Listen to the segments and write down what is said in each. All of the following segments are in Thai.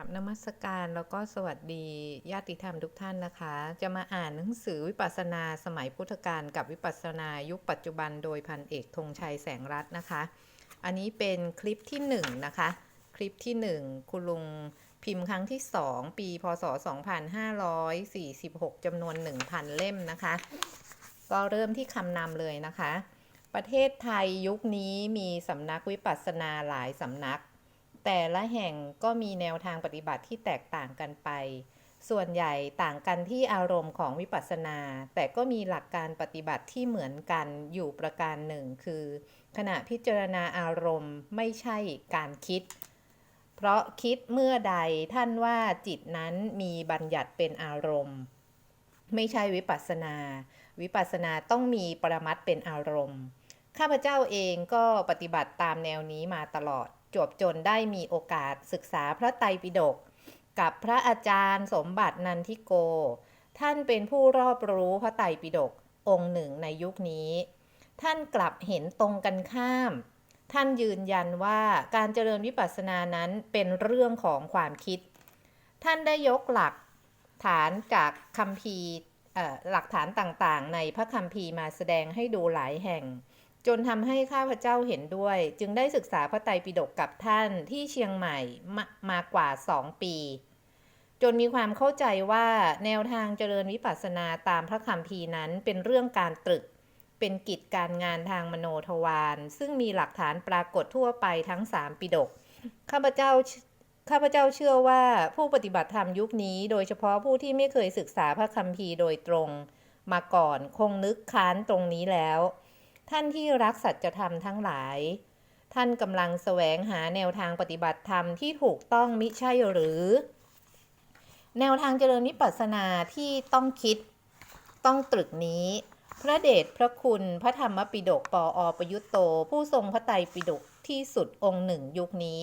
ราบนมัสการแล้วก็สวัสดีญาติธรรมทุกท่านนะคะ จะมาอ่านหนังสือวิปัสสนาสมัยพุทธกาลกับวิปัสสนายุคปัจจุบันโดยพันเอกธงชัยแสงรัตน์นะคะ อันนี้เป็นคลิปที่1นงนะคะ คลิปที่ 1 คุณลุงพิมพ์ครั้งที่ 2 ปี พศ 2546จำนวน 1,000 เล่มนะคะ ก็เริ่มที่คำนำเลยนะคะ ประเทศไทยยุคนี้มีสำนักวิปัสสนาหลายสำนัก แต่ละแห่งก็มีแนวทางปฏิบัติที่แตกต่างกันไป ส่วนใหญ่ต่างกันที่อารมณ์ของวิปัสสนา แต่ก็มีหลักการปฏิบัติที่เหมือนกันอยู่ประการหนึ่ง คือ ขณะพิจารณาอารมณ์ไม่ใช่การคิด เพราะคิดเมื่อใดท่านว่าจิตนั้นมีบัญญัติเป็นอารมณ์ ไม่ใช่วิปัสสนา วิปัสสนาต้องมีปรมัตถ์เป็นอารมณ์ ข้าพเจ้าเองก็ปฏิบัติตามแนวนี้มาตลอด จวบจนได้มีโอกาสศึกษาพระไตรปิฎกกับพระอาจารย์สมบัตินันทิโก ท่านเป็นผู้รอบรู้พระไตรปิฎกองค์หนึ่งในยุคนี้ ท่านกลับเห็นตรงกันข้าม ท่านยืนยันว่าการเจริญวิปัสสนานั้นเป็นเรื่องของความคิด ท่านได้ยกหลักฐานจากคัมภีร์หลักฐานต่างๆ ในพระคัมภีร์มาแสดงให้ดูหลายแห่ง จนทำให้ข้าพเจ้าเห็นด้วย จึงได้ศึกษาพระไตรปิฎกกับท่านที่เชียงใหม่มามากว่า2ปี จนมีความเข้าใจว่าแนวทางเจริญวิปัสสนาตามพระคัมภีนั้นเป็นเรื่องการตรึก เป็นกิจการงานทางมโนทวาร ซึ่งมีหลักฐานปรากฏทั่วไปทั้ง3ปิฎกข้าพเจ้าข้าพเจ้าเชื่อว่าผู้ปฏิบัติธรรมยุคนี้ โดยเฉพาะผู้ที่ไม่เคยศึกษาพระคัมภีร์โดยตรง มาก่อนคงนึกค้านตรงนี้แล้ว ท่านที่รักสัจธรรมทั้งหลาย ท่านกำลังแสวงหาแนวทางปฏิบัติธรรมที่ถูกต้องมิใช่หรือ แนวทางเจริญวิปัสสนาที่ต้องคิดต้องตรึกนี้ พระเดชพระคุณพระธรรมปิฎกปออประยุตโต ผู้ทรงพระไตรปิฎกที่สุดองค์หนึ่งยุคนี้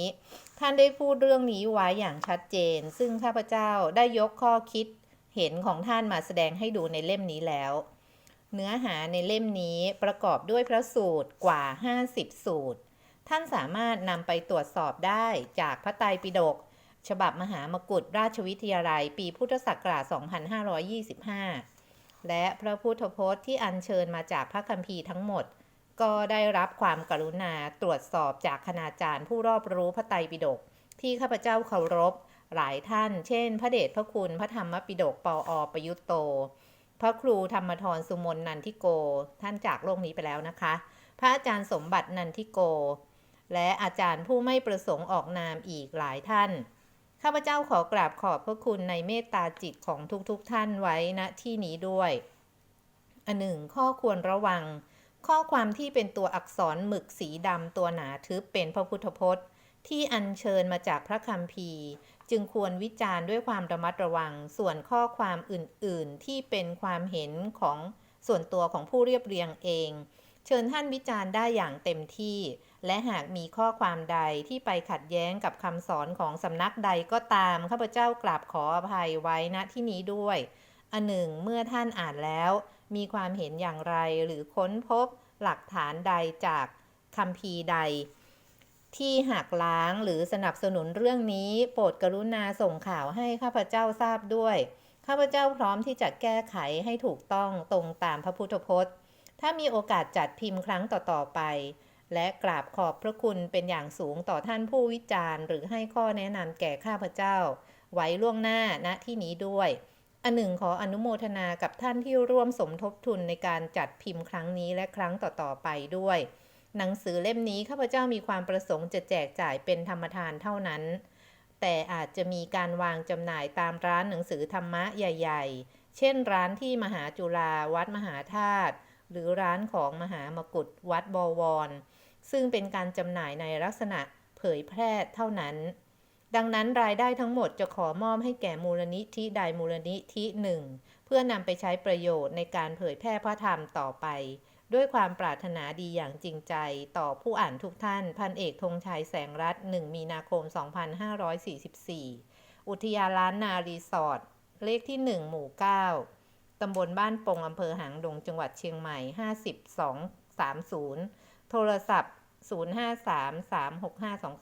ท่านได้พูดเรื่องนี้ไว้อย่างชัดเจน ซึ่งข้าพเจ้าได้ยกข้อคิดเห็นของท่านมาแสดงให้ดูในเล่มนี้แล้ว เนื้อหาในเล่มนี้ประกอบด้วยพระสูตรกว่า 50 สูตร ท่านสามารถนำไปตรวจสอบได้จากพระไตรปิฎกฉบับมหามกุฏราชวิทยาลัย ปีพุทธศักราช 2525 และพระพุทธพจน์ที่อัญเชิญมาจากพระคัมภีร์ทั้งหมด ก็ได้รับความกรุณาตรวจสอบจากคณาจารย์ผู้รอบรู้พระไตรปิฎกที่ข้าพเจ้าเคารพหลายท่าน เช่น พระเดชพระคุณพระธรรมปิฎกปออประยุตโต พระครูธรรมทรสุมนนันทิโก ท่านจากโลกนี้ไปแล้วนะคะ พระอาจารย์สมบัตินันทิโก และอาจารย์ผู้ไม่ประสงค์ออกนามอีกหลายท่าน ข้าพเจ้าขอกราบขอบพระคุณในเมตตาจิตของทุกๆทท่านไว้ณที่นี้ด้วย อันหนึ่งข้อควรระวัง ข้อความที่เป็นตัวอักษรหมึกสีดำตัวหนาทึบเป็นพระพุทธพจน์ ที่อัญเชิญมาจากพระคัมภีร์ จึงควรวิจารณ์ด้วยความระมัดระวัง ส่วนข้อความอื่น ๆ ที่เป็นความเห็นของส่วนตัวของผู้เรียบเรียงเอง เชิญท่านวิจารณ์ได้อย่างเต็มที่ และหากมีข้อความใดที่ไปขัดแย้งกับคำสอนของสำนักใดก็ตามข้าพเจ้ากราบขออภัยไว้ณที่นี้ด้วย อันหนึ่งเมื่อท่านอ่านแล้ว มีความเห็นอย่างไรหรือค้นพบหลักฐานใดจากคัมภีใด ที่หักล้างหรือสนับสนุนเรื่องนี้โปรดกรุณาส่งข่าวให้ข้าพเจ้าทราบด้วย ข้าพเจ้าพร้อมที่จะแก้ไขให้ถูกต้องตรงตามพระพุทธพจน์ ถ้ามีโอกาสจัดพิมพ์ครั้งต่อๆไป และกราบขอบพระคุณเป็นอย่างสูงต่อท่านผู้วิจารณ์ หรือให้ข้อแนะนำแก่ข้าพเจ้า ไว้ล่วงหน้าณที่นี้ด้วย อันหนึ่งขออนุโมทนากับท่านที่ร่วมสมทบทุนในการจัดพิมพ์ครั้งนี้และครั้งต่อๆไปด้วย หนังสือเล่มนี้ข้าพเจ้ามีความประสงค์จะแจกจ่ายเป็นธรรมทานเท่านั้น แต่อาจจะมีการวางจำหน่ายตามร้านหนังสือธรรมะใหญ่ ๆ เช่นร้านที่มหาจุฬาวัดมหาธาตุหรือร้านของมหามกุฏวัดบวร ซึ่งเป็นการจำหน่ายในลักษณะเผยแพร่เท่านั้น ดังนั้นรายได้ทั้งหมดจะขอมอบให้แก่มูลนิธิใดมูลนิธิหนึ่ง เพื่อนำไปใช้ประโยชน์ในการเผยแพร่พระธรรมต่อไป ด้วยความปรารถนาดีอย่างจริงใจ ต่อผู้อ่านทุกท่าน พันเอกธงชัยแสงรัตน์1มีนาคม 2544 อุทยานล้านนารีสอร์ทเลขที่ 1 หมู่ 9 ตำบลบ้านปงอำเภอหางดงจังหวัดเชียงใหม่ 50230 โทรศัพท์ 0533652